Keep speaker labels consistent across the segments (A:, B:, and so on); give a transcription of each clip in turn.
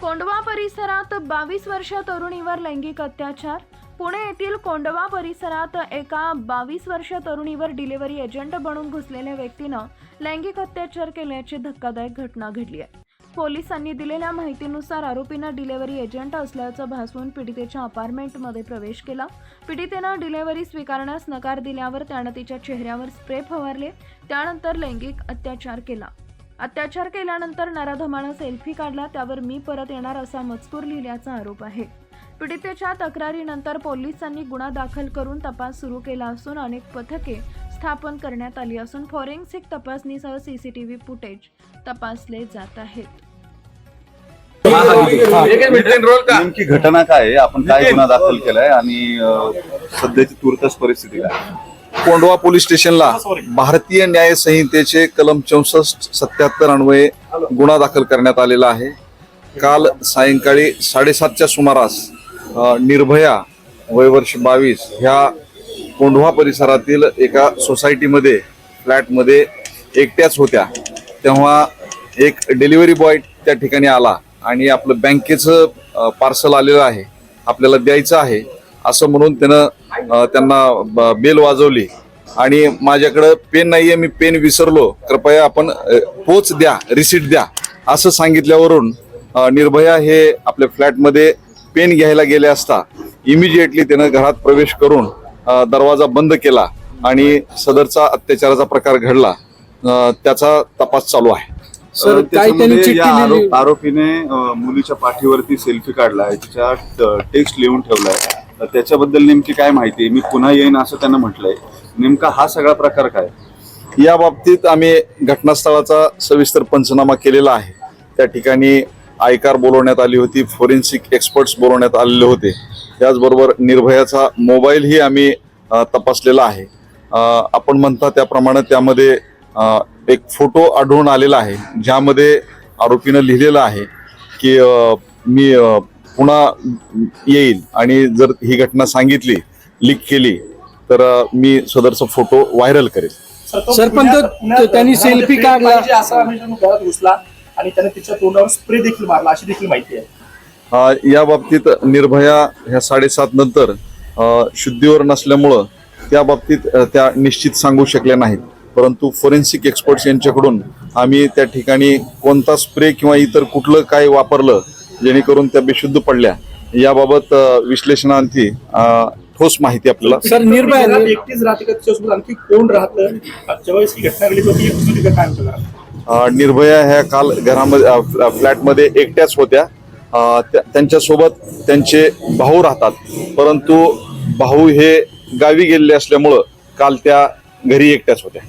A: कोंडवा परिसरात बावीस वर्ष तरुणीवर लैंगिक अत्याचार. पुणे येथील कोंडवा परिसरात एका बावीस वर्ष तरुणीवर डिलिव्हरी एजंट बनून घुसलेल्या व्यक्तीनं लैंगिक अत्याचार केल्याची धक्कादायक घटना घडली आहे. पोलिसांनी दिलेल्या माहितीनुसार आरोपीनं डिलिव्हरी एजंट असल्याचं भासवून पीडितेच्या अपार्टमेंटमध्ये प्रवेश केला. पीडितेनं डिलिव्हरी स्वीकारण्यास नकार दिल्यावर त्यानं तिच्या चेहऱ्यावर स्प्रे फवारले. त्यानंतर लैंगिक अत्याचार केला. अत्याचार केल्यानंतर नराधमानं सेल्फी काढला त्यावर मी परत येणार असा मजकूर लिहिल्याचा आरोप आहे. पीडितेच्या तक्रारीनंतर पोलिसांनी गुन्हा दाखल करून तपास सुरू केला असून अनेक पथके स्थापन करण्यात आली असून फॉरेन्सिक तपासणीसह सीसीटीव्ही फुटेज तपासले जात आहेत.
B: नेमकी घटना काय आहे? आपण काय गुन्हा दाखल केलाय आणि सध्याची तुर्तच परिस्थिती काय आहे?
C: कोंडवा पोलीस स्टेशनला भारतीय न्याय संहितेचे कलम चौसष्ट सत्याहत्तर अन्वये गुन्हा दाखल करण्यात आलेला आहे. काल सायंकाळी साडेसातच्या सुमारास निर्भया वयवर्ष बावीस ह्या कोंढवा परिसरातील एका सोसायटीमध्ये फ्लॅटमध्ये एकट्याच होत्या. तेव्हा एक डिलिव्हरी बॉय त्या ठिकाणी आला आणि आपलं बँकेचं पार्सल आलेलं आहे. आपल्याला द्यायचं आहे. असं म्हणून त्यानं त्यांना बेल वाजवली. आणि माझ्याकडं पेन नाहीये मी पेन विसरलो. कृपया आपण पोच द्या रिसिट द्या असं सांगितल्यावरून निर्भया हे आपल्या फ्लॅटमध्ये पेन घ्यायला गेले असता इमिजिएटली त्यानं घरात प्रवेश करून दरवाजा बंद केला आणि सदरचा अत्याचाराचा प्रकार घडला. त्याचा तपास चालू आहे.
D: सर,
B: आरोपीने मुलीच्या पाठीवरती सेल्फी काढलाय तिच्या टेक्स्ट लिहून ठेवलाय. त्याच्याबद्दल नेमकी काय माहिती आहे? मी पुन्हा येईन असं त्यांना म्हटलंय. नेमका हा सगळा प्रकार काय?
C: या बाबतीत आम्ही घटनास्थळाचा सविस्तर पंचनामा केलेला आहे. त्या ठिकाणी आयकार बोलवण्यात आली होती फोरेन्सिक एक्सपर्ट्स बोलवण्यात आलेले होते. त्याचबरोबर निर्भयाचा मोबाईलही आम्ही तपासलेला आहे. आपण म्हणता त्याप्रमाणे त्यामध्ये एक फोटो आढळून आलेला आहे ज्यामध्ये आरोपीनं लिहिलेलं आहे की मी पुन्हा येईल. आणि जर ही घटना सांगितली लीक केली तर मी सदरचा फोटो व्हायरल करेल.
D: सर, पण त्यांनी selfie काढला.
E: असा घुसला आणि त्याने तिच्या तोंडावर स्प्रे देखील मारला अशी देखील माहिती आहे.
C: या बाबतीत निर्भया ह्या साडेसात नंतर शुद्धीवर नसल्यामुळं त्या बाबतीत त्या निश्चित सांगू शकल्या नाहीत. परंतु फोरेन्सिक एक्सपर्ट्स यांच्याकडून आम्ही त्या ठिकाणी कोणता स्प्रे किंवा इतर कुठलं काय वापरलं जेणेकरून त्या बेशुद्ध पडल्या. याबाबत अ, ठोस माहिती आपल्याला
D: सर निर्भया
E: एकटीच राहते का तिच्यासोबत? आणखी कोण राहतं? ज्यावेळेस ही घटना घडली होती काय
C: निर्भया ह्या काल घरामध्ये फ्लॅटमध्ये एकट्याच होत्या. त्यांच्यासोबत त्यांचे भाऊ राहतात. परंतु भाऊ हे गावी गेलेले असल्यामुळं काल त्या घरी एकट्याच होत्या.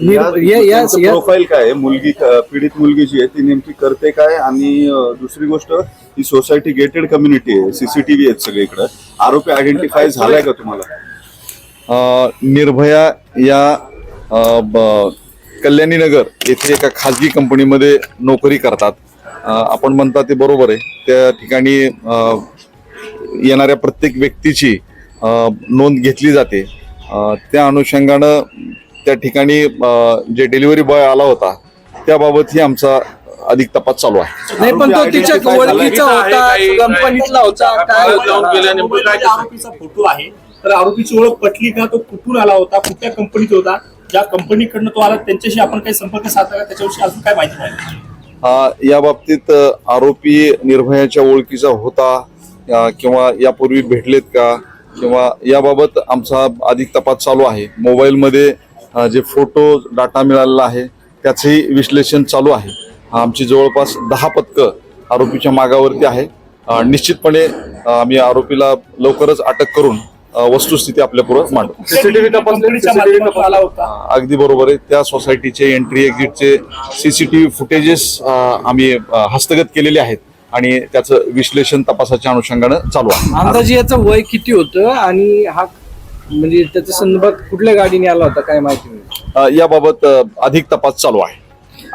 B: प्रोफाईल काय आहे? मुलगी पीडित मुलगी जी आहे ती नेमकी करते काय? आणि दुसरी गोष्ट ही सोसायटी गेटेड कम्युनिटी आहे. सीसीटीव्ही आहेत सगळीकडे आरोपी आयडेंटिफाय झालाय का तुम्हाला?
C: निर्भया या कल्याणी नगर येथे एका खाजगी कंपनीमध्ये नोकरी करतात. आपण म्हणता ते बरोबर आहे. त्या ठिकाणी येणाऱ्या प्रत्येक व्यक्तीची नोंद घेतली जाते. त्या अनुषंगानं त्या ठिकाणी जे डिलिव्हरी बॉय आला होता त्याबाबतही आमचा अधिक तपास चालू आहे.
D: नाही पण तो तिच्या. ओळखीचा होता कंपनीतला होता काय होता?
E: आरोपीचा फोटो आहे. तर आरोपीची ओळख पटली का? तो कुठून आला होता? कुठल्या कंपनीत होता? ज्या कंपनीकडनं तो आला त्यांच्याशी आपण काही संपर्क साधला का? त्याच्याविषयी अजून काय माहिती
C: अ, या बाबतीत आरोपी निर्भयाच्या ओळखीचा होता किंवा यापूर्वी भेटलेत का? किंवा याबाबत आमचा अधिक तपास चालू आहे. मोबाईलमध्ये जे फोटो डाटा मिळालेला आहे त्याचंही विश्लेषण चालू आहे. आमची जवळपास दहा पथकं आरोपीच्या मागावरती आहे. निश्चितपणे आम्ही आरोपीला लवकरच अटक करून वस्तुस्थिती आपल्या पुढे मांडू. अगदी बरोबर आहे. त्या सोसायटीचे एंट्री एक्झिटचे सीसीटीव्ही फुटेजेस आम्ही हस्तगत केलेले आहेत आणि त्याचं विश्लेषण तपासाच्या अनुषंगानं चालू आहे.
D: अंदाजे याचं वय किती होतं आणि हा म्हणजे त्याच्या संदर्भात कुठल्या गाडीने आला होता काय माहिती नाही.
C: अ, याबाबत अ, अधिक तपास चालू आहे.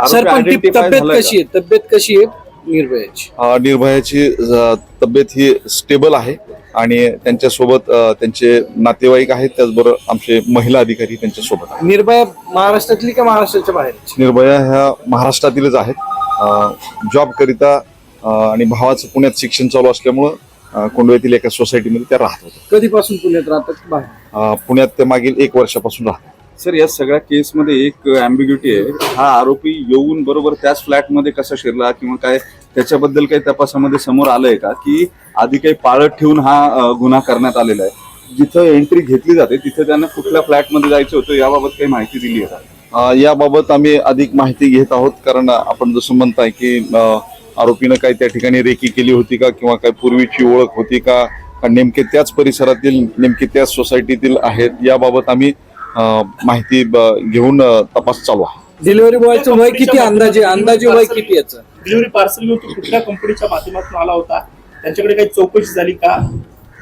D: सर पण ती
B: identify
D: तब्येत
B: झालाय
D: कशी आहे? तब्येत कशी आहे निर्भयाची?
C: अ, निर्भयाची अ, तब्येत ही स्टेबल आहे आणि त्यांच्यासोबत अ, त्यांचे नातेवाईक आहेत त्याचबरोबर आमचे महिला अधिकारी त्यांच्यासोबत आहेत.
D: निर्भया महाराष्ट्रातली का महाराष्ट्राच्या बाहेरची?
C: निर्भया ह्या महाराष्ट्रातीलच आहेत. जॉब करिता अं, आणि भावाचं पुण्यात शिक्षण चालू असल्यामुळं अं, कोंडवा येथील एका सोसायटीमध्ये त्या राहत होत्या.
D: कधीपासून पुण्यात राहतात? बाहेर.
C: पुण्यात ते मागील एक वर्षापासून राहतात.
B: सर या सगळ्या केसमध्ये एक अँबिग्युटी आहे. हा आरोपी येऊन बरोबर त्याच फ्लॅटमध्ये कसा शिरला किंवा काय त्याच्याबद्दल काही तपासामध्ये समोर आलंय का? की आधी काही पाळत ठेवून हा गुन्हा करण्यात आलेला आहे. जिथं एंट्री घेतली जाते तिथे त्यांना कुठल्या फ्लॅटमध्ये जायचं होतं याबाबत काही माहिती दिली आहे
C: याबाबत आम्ही अधिक माहिती घेत आहोत कारण आपण जसं म्हणताय की आरोपीनं काही त्या ठिकाणी रेकी केली होती का? किंवा काय पूर्वीची ओळख होती का? नेमके त्याच परिसरातील नेमके त्याच सोसायटीतील आहेत याबाबत आम्ही माहिती घेऊन तपास चालू आहे.
D: डिलिव्हरी बॉयचं वय किती अंदाजे अंदाजे वय किती याचं?
E: डिलिव्हरी पार्सल घेऊन तो कुठल्या कंपनीच्या माध्यमातून आला होता? त्यांच्याकडे काही चौकशी झाली का?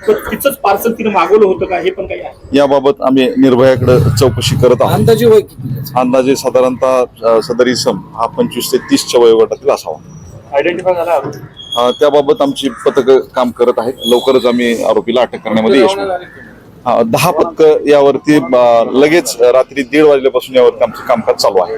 E: तो तिचंच पार्सल तिने मागवलं होतं का? हे पण काही आहे.
C: याबाबत आम्ही निर्भयाकडे चौकशी करत आहोत.
D: अंदाजे वय किती?
C: अंदाजे साधारणतः सदर इसम हा पंचवीस ते तीसच्या वयोगटातील असावा.
E: आयडेंटिफाय झाला
C: त्याबाबत आमची पथक काम करत आहेत. लवकरच आम्ही आरोपीला अटक करण्यामध्ये यश दहा पथक यावरती लगेच रात्री दीड वाजल्यापासून यावरती आमचं कामकाज चालू आहे.